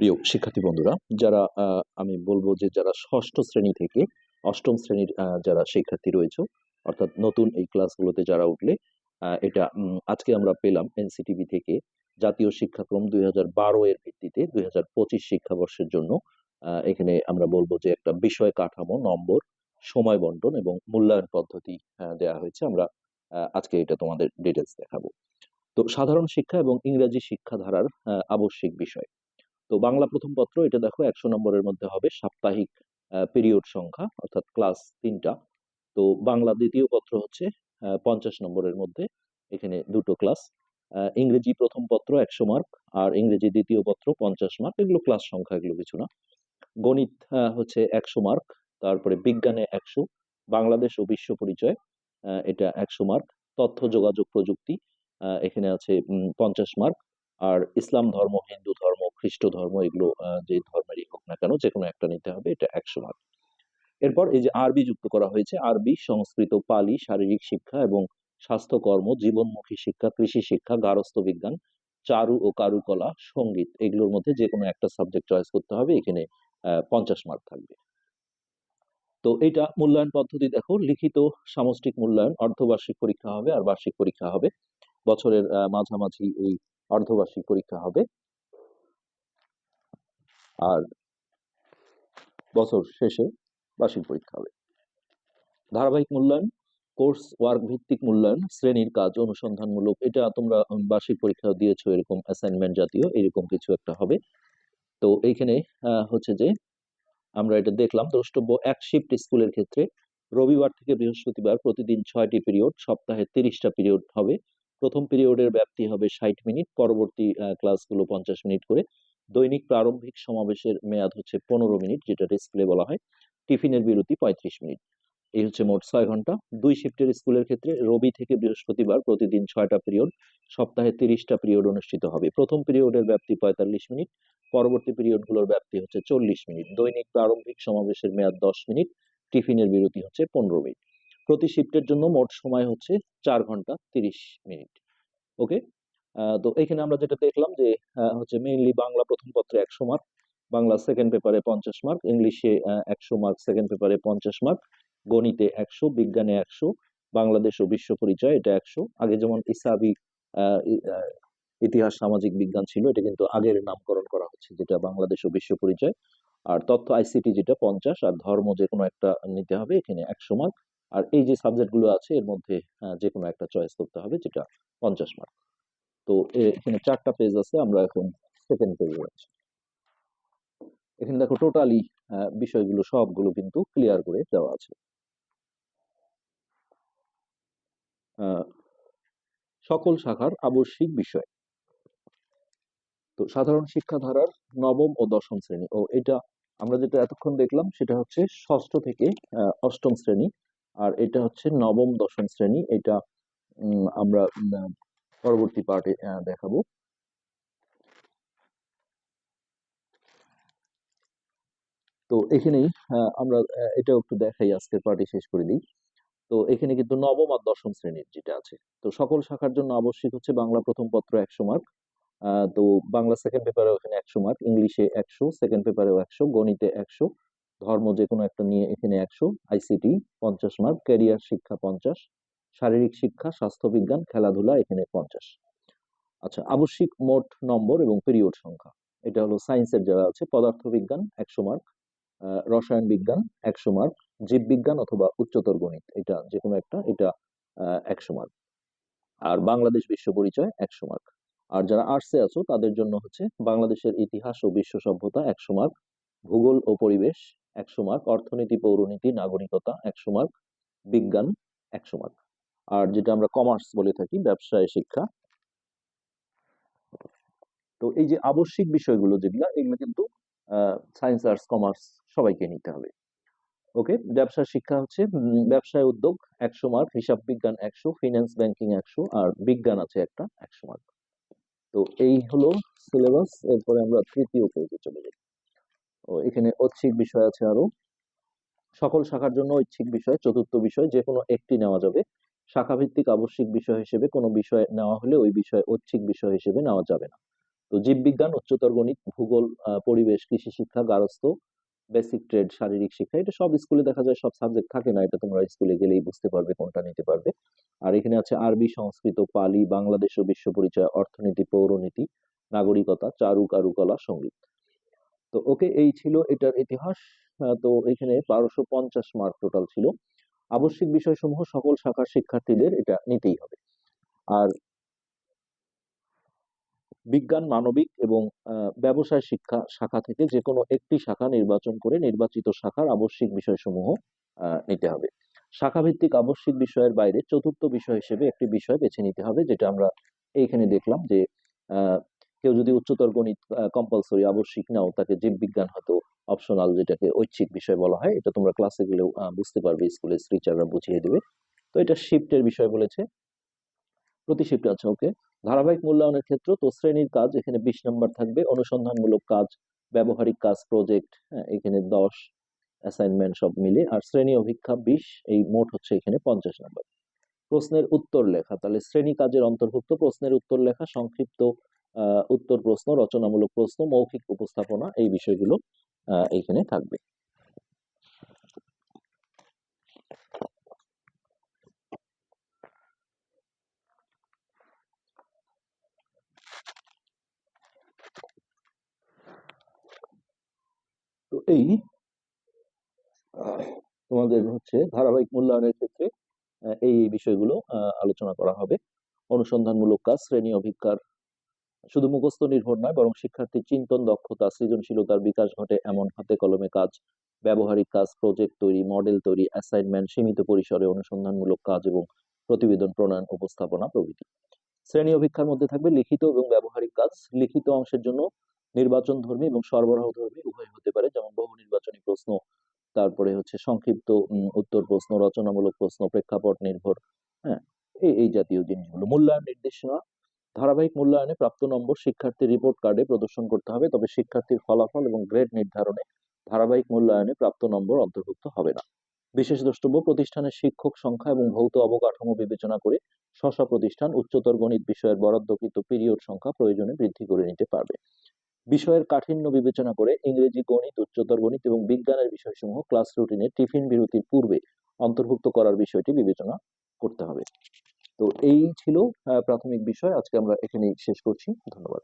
প্রিয় শিক্ষার্থী বন্ধুরা যারা আমি বলব যে যারা ষষ্ঠ শ্রেণি থেকে অষ্টম শ্রেণির যারা শিক্ষার্থী রয়েছে অর্থাৎ নতুন এই ক্লাসগুলোতে যারা উঠলে এটা আজকে আমরা পেলাম এনসিটিভি থেকে জাতীয় শিক্ষাক্রম দুই হাজার বারো এর ভিত্তিতে দুই হাজার পঁচিশ শিক্ষাবর্ষের জন্য এখানে আমরা বলব যে একটা বিষয় কাঠামো নম্বর সময় বন্টন এবং মূল্যায়ন পদ্ধতি দেওয়া হয়েছে। আমরা আজকে এটা তোমাদের ডিটেলস দেখাবো। তো সাধারণ শিক্ষা এবং ইংরেজি শিক্ষা ধারার আহ, আবশ্যিক বিষয়। তো বাংলা প্রথম পত্র, এটা দেখো একশো নম্বরের মধ্যে হবে সাপ্তাহিক পিরিয়ড সংখ্যা, অর্থাৎ ক্লাস তিনটা। তো বাংলা দ্বিতীয় পত্র হচ্ছে পঞ্চাশ নম্বরের মধ্যে, এখানে দুটো ক্লাস ইংরেজি প্রথম পত্র একশো মার্ক আর ইংরেজি দ্বিতীয় পত্র পঞ্চাশ মার্ক এগুলো ক্লাস সংখ্যা, এগুলো কিছু না। গণিত হচ্ছে একশো মার্ক তারপরে বিজ্ঞানে একশো, বাংলাদেশ ও বিশ্ব পরিচয় এটা একশো মার্ক তথ্য, যোগাযোগ, প্রযুক্তি এখানে আছে পঞ্চাশ মার্ক আর ইসলাম ধর্ম, হিন্দু ধর্ম, খ্রিস্ট ধর্ম এগুলো যে ধর্মেরই হোক না কেন যে কোনো একটা নিতে হবে, এটা একশো মার্ক এরপর এই যে আরবি যুক্ত করা হয়েছে, আরবি সংস্কৃত, পালি, শারীরিক শিক্ষা এবং স্বাস্থ্যকর্ম, জীবনমুখী শিক্ষা, কৃষি শিক্ষা, গারস্থ বিজ্ঞান, চারু ও কারুকলা, সংগীত এগুলোর মধ্যে যে কোনো একটা সাবজেক্ট চয়েস করতে হবে, এখানে পঞ্চাশ মার্ক থাকবে। তো এটা মূল্যায়ন পদ্ধতি দেখো, লিখিত সামষ্টিক মূল্যায়ন, অর্ধবার্ষিক পরীক্ষা হবে আর বার্ষিক পরীক্ষা হবে। বছরের মাঝামাঝি এই অর্ধবার্ষিক পরীক্ষা হবে। আর বছর শেষে বার্ষিক পরীক্ষা হবে। ধারাবাহিক মূল্যায়ন, কোর্স ওয়ার্ক ভিত্তিক মূল্যায়ন, শ্রেণির কাজ, অনুসন্ধানমূলক, এটা তোমরা বার্ষিক পরীক্ষা দিয়েছ এরকম অ্যাসাইনমেন্ট জাতীয়, এরকম কিছু একটা হবে। তো এইখানে হচ্ছে যে, আমরা এটা দেখলাম, দ্রষ্টব্য এক শিফট স্কুলের ক্ষেত্রে রবিবার থেকে বৃহস্পতিবার প্রতিদিন ছয়টি পিরিয়ড সপ্তাহে তিরিশটা পিরিয়ড হবে। প্রথম পিরিয়ডের ব্যাপ্তি হবে ষাট মিনিট, পরবর্তী ক্লাসগুলো পঞ্চাশ মিনিট করে। দৈনিক প্রারম্ভিক সমাবেশের মেয়াদ হচ্ছে পনেরো মিনিট, যেটা ডিসপ্লে বলা হয়। টিফিনের বিরতি পঁয়ত্রিশ মিনিট। এই হচ্ছে মোট ছয় ঘণ্টা। দুই শিফটের স্কুলের ক্ষেত্রে রবি থেকে বৃহস্পতিবার প্রতিদিন ছয়টা পিরিয়ড সপ্তাহে তিরিশটা পিরিয়ড অনুষ্ঠিত হবে। প্রথম পিরিয়ডের ব্যাপ্তি পঁয়তাল্লিশ মিনিট, পরবর্তী পিরিয়ডগুলোর ব্যাপ্তি হচ্ছে চল্লিশ মিনিট। দৈনিক প্রারম্ভিক সমাবেশের মেয়াদ দশ মিনিট, টিফিনের বিরতি হচ্ছে পনেরো মিনিট। প্রতি শিফটের জন্য মোট সময় হচ্ছে চার ঘণ্টা তিরিশ মিনিট। ওকে? তো এখানে আমরা যেটা দেখলাম যে হচ্ছে মেইনলি বাংলা প্রথম পত্রে একশো মার্ক বাংলা সেকেন্ড পেপারে পঞ্চাশ মার্ক ইংলিশে একশো মার্ক সেকেন্ড পেপারে পঞ্চাশ মার্ক গণিতে একশো, বিজ্ঞানে একশো, বাংলাদেশ ও বিশ্ব পরিচয় এটা একশো। আগে যেমন ইসাবি ইতিহাস, সামাজিক বিজ্ঞান ছিল, এটা কিন্তু আগের নামকরণ করা হচ্ছে, যেটা বাংলাদেশ ও বিশ্ব পরিচয়। আর তথ্য আইসিটি যেটা পঞ্চাশ, আর ধর্ম যে কোনো একটা নিতে হবে, এখানে একশো মার্ক আর এই যে সাবজেক্টগুলো আছে, এর মধ্যে যে কোনো একটা চয়েস করতে হবে, যেটা পঞ্চাশ মার্ক তো এখানে চারটা পেজ আছে, আমরা এখন সেকেন্ড পেজে আছি। এখানে দেখো টোটালি বিষয়গুলো সবগুলো কিন্তু ক্লিয়ার করে দেওয়া আছে। সকল শাখার আবশ্যিক বিষয়। তো সাধারণ শিক্ষা ধারার নবম ও দশম শ্রেণি। ও, এটা আমরা যেটা এতক্ষণ দেখলাম, সেটা হচ্ছে ষষ্ঠ থেকে অষ্টম শ্রেণি আর এটা হচ্ছে নবম, দশম শ্রেণি। এটা আমরা পরবর্তী পার্টে দেখাবো। তো এখানেই আমরা এটাও একটু দেখাই, আজকের পার্টি শেষ করে দিই। তো এখানে কিন্তু নবম আর দশম শ্রেণির যেটা আছে। তো সকল শাখার জন্য আবশ্যিক হচ্ছে বাংলা প্রথম পত্র একশো মার্ক তো বাংলা সেকেন্ড পেপারে ওখানে একশো মার্ক ইংলিশে একশো সেকেন্ড পেপারেও একশো, গণিতে একশো ধর্ম যে কোনো একটা নিয়ে এখানে একশো আইসিটি পঞ্চাশ মার্ক ক্যারিয়ার শিক্ষা পঞ্চাশ, শারীরিক শিক্ষা স্বাস্থ্যবিজ্ঞান খেলাধুলা এখানে পঞ্চাশ। আচ্ছা আবশ্যিক মোট নম্বর এবং পিরিয়ড সংখ্যা। এটা হলো সায়েন্সের যারা আছে পদার্থবিজ্ঞান একশো মার্ক রসায়ন বিজ্ঞান একশো মার্ক জীববিজ্ঞান অথবা উচ্চতর গণিত। এটা যে কোনো একটা, এটা একশো মার্ক আর বাংলাদেশ বিশ্ব পরিচয় একশো মার্ক আর যারা আর্টসে আছো, তাদের জন্য হচ্ছে বাংলাদেশের ইতিহাস ও বিশ্ব সভ্যতা একশো মার্ক ভূগোল ও পরিবেশ একশো মার্ক অর্থনীতি, পৌরনীতি, নাগরিকতা, একশো মার্ক বিজ্ঞান, একশো মার্ক আর যেটা আমরা কমার্স বলে থাকি, ব্যবসায় শিক্ষা। তো এই যে আবশ্যিক বিষয়গুলো যেগুলো, এগুলো কিন্তু সায়েন্স আর্টস কমার্স সবাইকে নিতে হবে। ওকে ব্যবসা শিক্ষা হচ্ছে ব্যবসায় উদ্যোগ একশো মার্ক হিসাব বিজ্ঞান একশো ফিনান্স ব্যাংকিং একশো, আর বিজ্ঞান আছে একটা, একশো মার্ক তো এই হলো সিলেবাস এরপরে আমরা তৃতীয় পেজে চলে যাই। এখানে ঐচ্ছিক বিষয় আছে আরও। সকল শাখার জন্য ঐচ্ছিক বিষয়, চতুর্থ বিষয় যে কোনো একটি নেওয়া যাবে। শাখা ভিত্তিক আবশ্যিক বিষয় হিসেবে কোনো বিষয় নেওয়া হলে ওই বিষয় ঐচ্ছিক বিষয় হিসেবে নেওয়া যাবে না। তো জীববিজ্ঞান, উচ্চতর গণিত, ভূগোল পরিবেশ, কৃষি শিক্ষা গার্হস্থ্য বেসিক ট্রেড শারীরিক শিক্ষা, এটা সব স্কুলে দেখা যায়, সব সাবজেক্ট থাকে না, এটা তোমরা স্কুলে গেলেই বুঝতে পারবে, কোনটা নিতে পারবে। আর এখানে আছে আরবি, সংস্কৃত, পালি, বাংলাদেশ ও বিশ্ব পরিচয়, অর্থনীতি, পৌরনীতি, নাগরিকতা চারু কারুকলা সংগীত। তো ওকে এই ছিল এটার ইতিহাস। তো এখানে বারোশো পঞ্চাশ মার্ক টোটাল ছিল। আবশ্যিক বিষয়সমূহ সকল শাখার শিক্ষার্থীদের এটা নিতেই হবে। আর বিজ্ঞান, মানবিক এবং ব্যবসায় শিক্ষা শাখা থেকে যে কোনো একটি শাখা নির্বাচন করে নির্বাচিত শাখার আবশ্যিক বিষয়সমূহ নিতে হবে। শাখা ভিত্তিক আবশ্যিক বিষয়ের বাইরে চতুর্থ বিষয় হিসেবে একটি বিষয় বেছে নিতে হবে, যেটা আমরা এইখানে দেখলাম যে কেউ যদি উচ্চতর গণিত কম্পালসরি আবশ্যিক নাও, তাকে জীববিজ্ঞান হয়তো অপশনাল যেটাকে ঐচ্ছিক বিষয় বলা হয়, এটা তোমরা ক্লাসে গেলেও বুঝতে পারবে স্কুলে টিচাররা বুঝিয়ে দেবে। তো এটা শিফটের বিষয় বলেছে। প্রতি শিফট আছে ওকে ধারাবাহিক মূল্যায়নের ক্ষেত্র তো শ্রেণির কাজ এখানে বিশ নম্বর থাকবে। অনুসন্ধানমূলক কাজ, ব্যবহারিক কাজ প্রজেক্ট এখানে দশ অ্যাসাইনমেন্ট সব মিলে। আর শ্রেণি অভিক্ষা বিশ, এই মোট হচ্ছে এখানে পঞ্চাশ নম্বর প্রশ্নের উত্তর লেখা, তাহলে শ্রেণি কাজের অন্তর্ভুক্ত প্রশ্নের উত্তর লেখা, সংক্ষিপ্ত উত্তর প্রশ্ন, রচনামূলক প্রশ্ন, মৌখিক উপস্থাপনা, এই বিষয়গুলো এইখানে থাকবে। তো এই, তোমাদের হচ্ছে ধারাবাহিক মূল্যায়নের ক্ষেত্রে এই বিষয়গুলো আলোচনা করা হবে। অনুসন্ধানমূলক কাজ, শ্রেণি অভিজ্ঞার শুধু মুখস্থ নির্ভর নয়, বরং শিক্ষার্থীর চিন্তন দক্ষতা, সৃজনশীলতার বিকাশ ঘটে এমন হাতে কলমে কাজ, ব্যবহারিক কাজ প্রজেক্ট তৈরি মডেল তৈরি অ্যাসাইনমেন্ট সীমিত পরিসরে অনুসন্ধানমূলক কাজ এবং প্রতিবেদন প্রণয়ন, উপস্থাপনা প্রভৃতি। শ্রেণি অভিক্ষার মধ্যে থাকবে লিখিত এবং ব্যবহারিক কাজ। লিখিত অংশের জন্য নির্বাচন ধর্মী এবং সরবরাহ ধর্মী উভয় হতে পারে, যেমন বহু নির্বাচনী প্রশ্ন, তারপরে হচ্ছে সংক্ষিপ্ত উত্তর প্রশ্ন, রচনামূলক প্রশ্ন, প্রেক্ষাপট নির্ভর হ্যাঁ এই এই জাতীয় জিনিসগুলো। মূল্যায়ন নির্দেশনা ধারাবাহিক মূল্যায়নে প্রাপ্ত নম্বর শিক্ষার্থীর রিপোর্ট কার্ডে প্রদর্শন করতে হবে, তবে শিক্ষার্থীর ফলাফল এবং গ্রেড নির্ধারণে ধারাবাহিক মূল্যায়নে প্রাপ্ত নম্বর অন্তর্ভুক্ত হবে না। বিশেষ দ্রষ্টব্য, প্রতিষ্ঠানের শিক্ষক সংখ্যা এবং ভৌত অবকাঠামো বিবেচনা করে স্ব প্রতিষ্ঠান উচ্চতর গণিত বিষয়ের বরাদ্দকৃত পিরিয়ড সংখ্যা প্রয়োজনে বৃদ্ধি করে নিতে পারবে। বিষয়ের কাঠিন্য বিবেচনা করে ইংরেজি গণিত, উচ্চতর গণিত এবং বিজ্ঞানের বিষয়সমূহ ক্লাস রুটিনে টিফিন বিরতির পূর্বে অন্তর্ভুক্ত করার বিষয়টি বিবেচনা করতে হবে। তো এই ছিল প্রাথমিক বিষয়। আজকে আমরা এখানেই শেষ করছি। ধন্যবাদ।